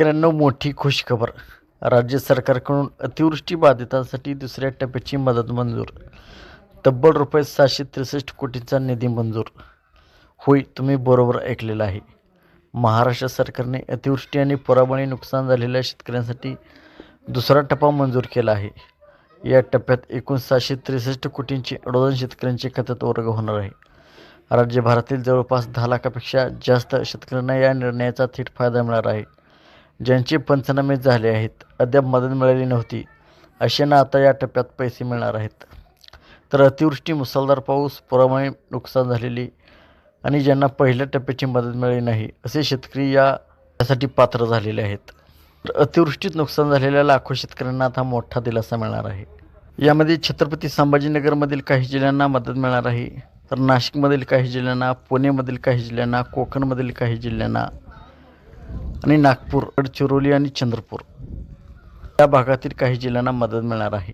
शेतकऱ्यांना मोठी खुशखबर. राज्य सरकारकडून अतिवृष्टी बाधितांसाठी दुसऱ्या टप्प्याची मदत मंजूर. तब्बल रुपये सहाशे त्रेसष्ट कोटींचा निधी मंजूर. होय तुम्ही बरोबर ऐकलेलं आहे. महाराष्ट्र सरकारने अतिवृष्टी आणि पुरामुळे नुकसान झालेल्या शेतकऱ्यांसाठी दुसरा टप्पा मंजूर केला आहे. या टप्प्यात एकूण सहाशे त्रेसष्ट कोटींची अडोदन शेतकऱ्यांचे खात्यात वर्ग होणार आहे. राज्यभरातील जवळपास दहा लाखापेक्षा जास्त शेतकऱ्यांना या निर्णयाचा थेट फायदा मिळणार आहे. ज्यांचे पंचनामे झाले आहेत अद्याप मदत मिळाली नव्हती अशांना आता या टप्प्यात पैसे मिळणार आहेत. तर अतिवृष्टी मुसळधार पाऊस पुरामुळे नुकसान झालेली आणि ज्यांना पहिल्या टप्प्याची मदत मिळाली नाही असे शेतकरी या यासाठी पात्र झालेले आहेत. तर अतिवृष्टीत नुकसान झालेल्या लाखो शेतकऱ्यांना आता मोठा दिलासा मिळणार आहे. यामध्ये छत्रपती संभाजीनगरमधील काही जिल्ह्यांना मदत मिळणार आहे तर नाशिकमधील काही जिल्ह्यांना पुणेमधील काही जिल्ह्यांना कोकणमधील काही जिल्ह्यांना आणि नागपूर गडचिरोली आणि चंद्रपूर. या भागातील काही जिल्ह्यांना मदत मिळणार आहे.